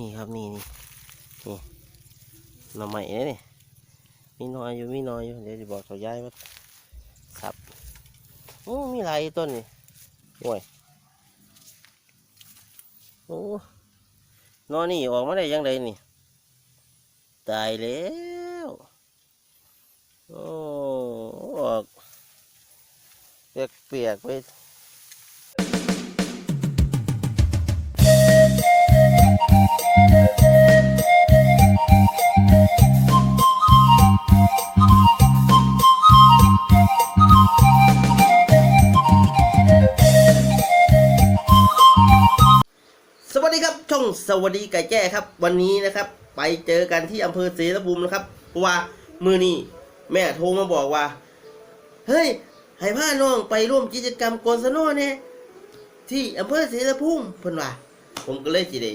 นี่ครับนี่นี่นี่หน่อไม้เนี่ยนี่มีหนอยอยู่มีหนอยอยู่เดี๋ยวจะบอกเขาย้ายว่าสับโอ้มีหลายต้นนี่โอ้ยโอ้หนอนี่ออกมาได้ยังไงนี่ตายแล้วโอ้ออกเปียกๆไป สวัสดีไก่แจ้ครับ วันนี้นะครับ ไปเจอกันที่อำเภอเสรภูมินะครับเพราะว่ามือนี้แม่โทรมาบอกว่า เฮ้ยให้พาน้องไปร่วมกิจกรรมโกนสโนเนี่ยที่อำเภอเสรภูมิเพิ่นว่าผมก็เลยจีเด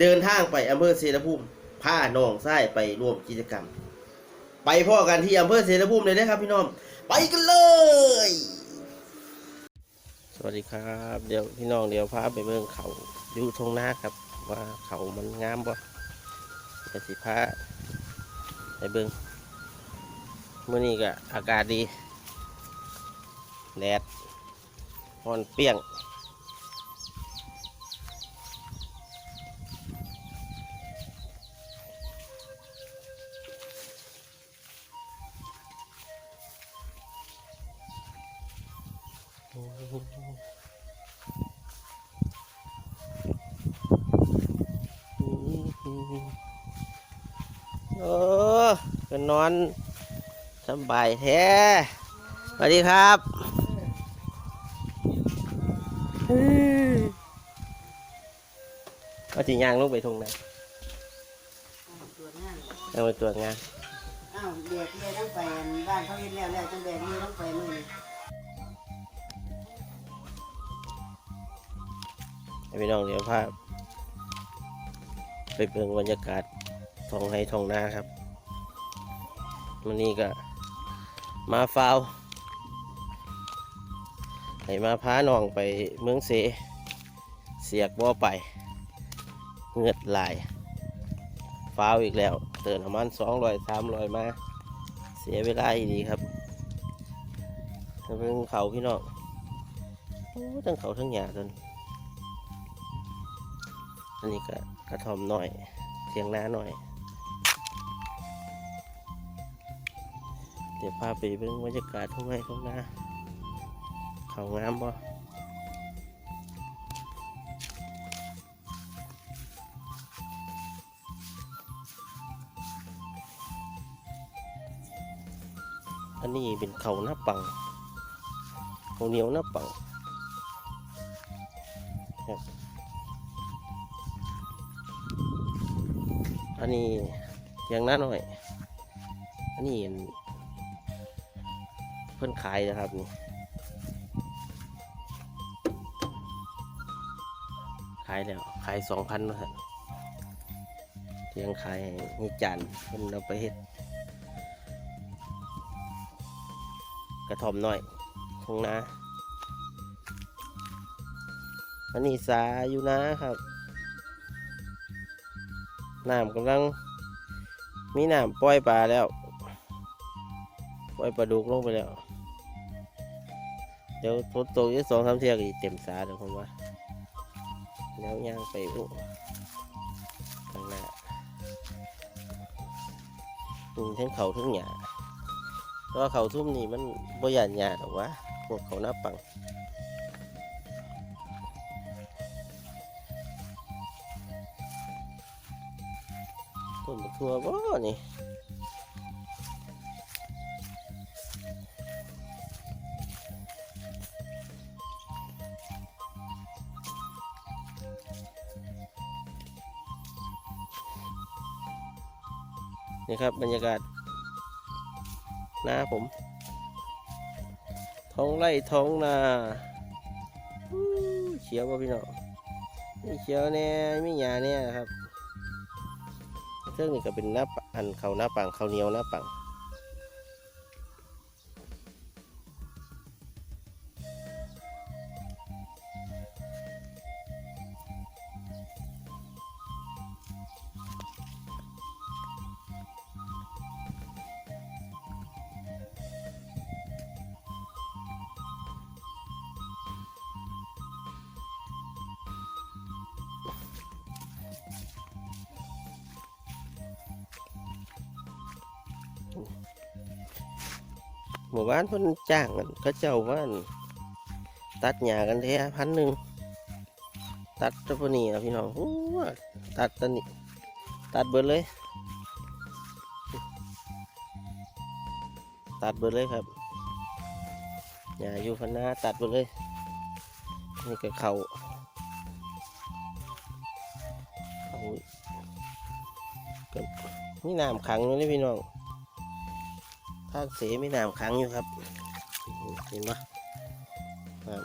เดินทางไปอำเภอเสรภูมิพาน้องไส้ไปร่วมกิจกรรม ไปพ่อกันที่อำเภอเสรภูมิเลยนะครับ พี่น้องไปกันเลย สวัสดีครับ เดี๋ยวพี่น้องเดี๋ยวพาไปเบิ่งเขาอยู่ทงนาครับ ว่าเขามันงามบ่เดี๋ยวสิพาไปเบิ้งมื่อนี้ก็อากาศดี แดดฮอนเปี้ยง โอ้ก็นอนสบายแท้สวัสดีครับก็จีย่างลงไปทงนะตรวจงานเอาไปตรวจงานอ้าวเด็กเนี่ยต้องไปบ้านเขาเห็นแล้วแล้วจังแบกนี่ต้องไปมือให้พี่น้องเดี๋ยวภาพไป เบิ่งบรรยากาศท้องไห้ท้องนาครับวันนี้ก็มาฟาวให้มาพาน้องไปเมืองเส เสียกบ่ไป เงือดลายฟาวอีกแล้ว เติมน้ำมันสองร้อยสามร้อยมา เสียเวลาอีดีครับเรื่งเขาพี่น้องโอ้ทั้งเขาทั้งหยาจน อันนี้ก็กระทอมหน่อยเทียงนาหน่อย เดี๋ยวพาไปเบิ่งบรรยากาศทุ่งไร่ทุ่งนาเขางามบ่อันนี้เป็นเขาหน้าปังเขาเหนียวหน้าปังครับ อันนี้เทียงน้าหน่อย อันนี้เพิ่นขายนะครับนี่ขายแล้ว ขายสองพันนะครับเทียงขายนี่จานเพิ่นเอาไปเฮ็ดกระท่อมหน่อยทงนาอันนี้สาอยู่นะครับ น้ำกำลัง มีน้ำปล่อยปลาแล้ว ปล่อยปลาดุกลงไปแล้ว เดี๋ยวฝนตกอีกสองสามเที่ยก็สิเต็มสาเดี๋ยวผมว่าแล้วย่างไปอุข้างหน้าอืมทั้งเขาทั้งหญ้าเพราะเขาทุ่มนี่มันบ่หยาดหญ้าหรอกวะพวกเขาหน้าปัง ต้นทั่วบ่นี่นี่ครับบรรยากาศนาผม ท้องไร่ท้องนาเขียวป่ะพี่น้องมีเขียวแน่ไมีหญ้าแน่ครับ เรื่องนี้ก็เป็นหน้าอันเขาหน้าปังเขาเหนียวหน้าปัง หมู่บ้านเพิ่นจ้างกันเขาเจ้าว่านตัดหญ้ากันแท้พันหนึ่งตัดตัวนี้นะพี่น้องโอ้ตัดตัวนี้ตัดเบิดเลย ตัดเบิดเลยครับหญ้าอยู่พันหน้าตัดเบิดเลยนี่ก็เขาเขาก็มีน้ำขังอยู่นี่พี่น้อง ภาคเสมีน้ำขังอยู่ครับ เห็นปะครับ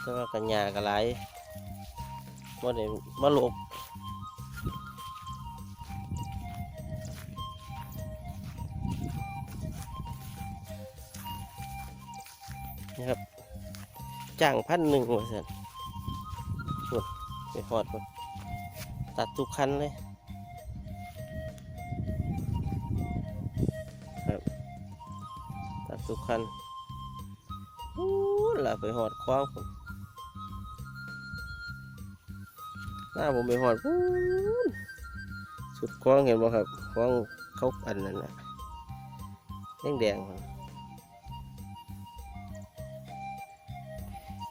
แต่ว่ากันยากระไรว่าได้มาหลบนี่ครับจ้างพันหนึ่งว่าสันนู่นไปหอดมันตัดทุกคันเลย ตัดทุกคันอู้ล่ะไปหอดคว้างผมหน้าผมไปหอดพูนสุดคว้างเห็นบ่ครับคว้างเขาอันนั้นนะแดงแดง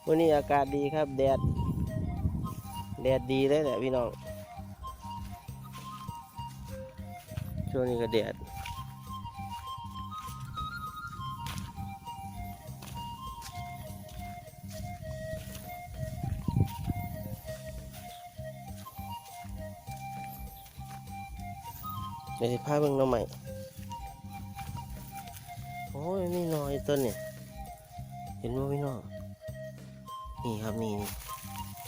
วันนี้อากาศดีครับ แดด แดดดีเลยแหละพี่น้องช่วงนี้ก็แดด ดี๋ยวสิพาเบิ่งหน้อใหม่โอ้ยนี่น้อยต้นเนี่ย เห็นว่าพี่น้องนี่ครับนี่นี่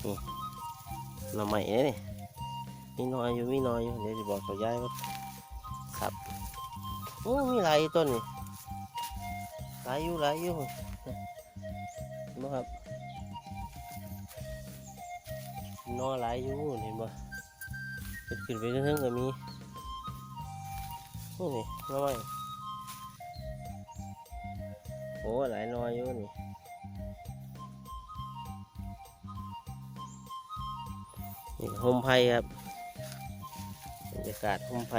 นี่หน้อใหม่เนี่ยนี่มีน้อยอยู่มีน้อยอยู่เดี๋ยวจะบอกเขาย้ายว่าครับโอ้มีหลายต้นนี่หลายอยู่หลายอยู่เห็นบ่ครับนอหลายอยู่เห็นบ่เป็นขึ้นไปเรื่อยๆก็มี นี่นี่น้อย โอ้หลายน้อยอยู่นี่นี่โฮมไพครับบรรยากาศโฮมไพ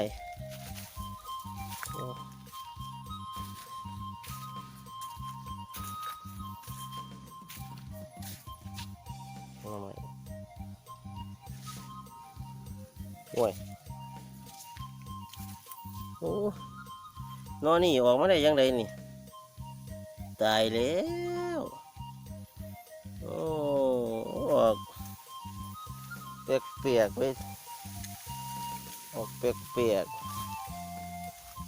นอนนี่ออกมาได้ยังไงนี่ ตายแล้ว โอ้ออกเปียกเปียกๆไปออกเปียกเปียก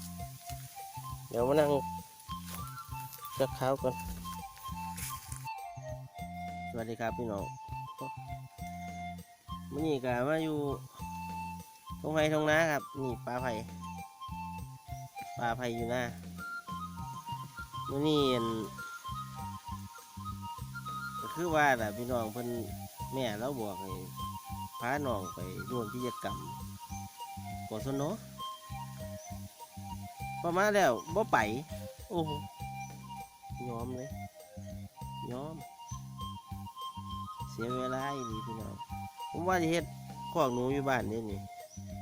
ๆเดี๋ยวมานั่งจักข้าวก่อนสวัสดีครับพี่น้องมื่อนี้ก็มาอยู่ตรงไห้ตรงนาครับ นี่ปลาไผ่ ปลาไผ่อยู่หน้ามื่อนี้อั่นก็คือว่าแหละพี่น้องเพิ่นแม่เราบอกให้พาน้องไปร่วมกิจกรรมกศนพอมาแล้วบ่ไป โอ้โหยอมเลยยอม เสียเวลาอีหลีพี่น้อง ผมว่าจะเฮ็ดขอกหนูอยู่บ้านนี่นี่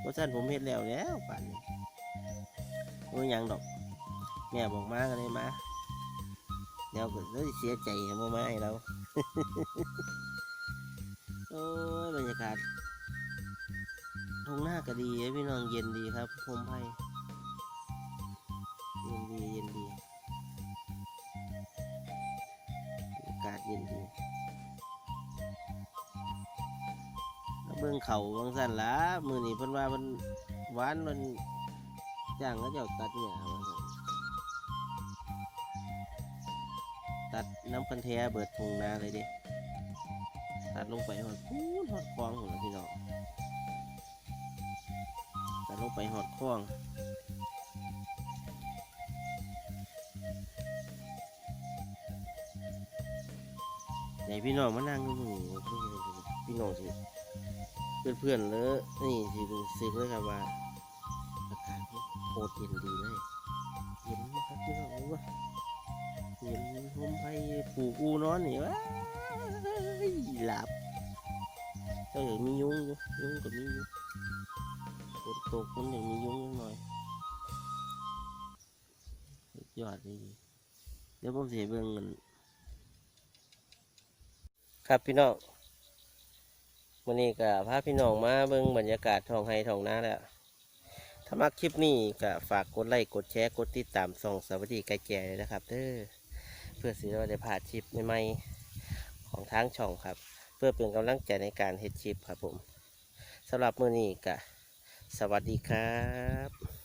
เพราะฉะนั้นผมเฮ็ดแล้วแล้วป่านนี้ ไม่ยังดอก แม่บอกมาก็เลยมาเดี๋ยวก็เลยเสียใจเห็นบ่มาให้เราโอ้ยบรรยากาศทงหน้าก็ดีพี่น้องเย็นดีครับพมไพ่เย็นดีเย็นดีอากาศเย็นดีแล้วเบิ่งเขาบางสันละมือนี้เพิ่นว่าเพิ่นหวานมัน จ้างก็จะตัดหญ้ามาให้ตัดน้ำพันแท้เบิดทงนาเลยเดิตัดลงไปหอดพูนหอดคลองหมดแล้วพี่น้องตัดลงไปหอดคลองไหนพี่น้องมานั่งดูนี่พี่น้องสิเพื่อนๆเลยนี่สิสึกเลยครับว่า คตรเย็นดีเลยเย็นมากครับพี่น้องว่าเย็นโฮมไผ่ปลูกอูนอนนี่ว้ายหลับเออมียุงอยู่ยุงก็มียู่ฝนตกมันอย่างมียุงนิดหน่อยยอดดีเดี๋ยวผมเสียเบิ่งเงินครับพี่น้องวันนี้ก็พาพี่น้องมาเบิ่งบรรยากาศท้องไห้ท้องนาแล้ว ถ้ามักคลิปนี้ก็ฝากกดไลค์กดแชร์กดติดตามส่องสวัสดีไก่แก่เลยนะครับเด้อเพื่อสิเราได้ผ่าชิปใหม่ๆของทางช่องครับ เพื่อเป็นกำลังใจในการเฮ็ดชิปครับผมสำหรับมื้อนี้ก็สวัสดีครับ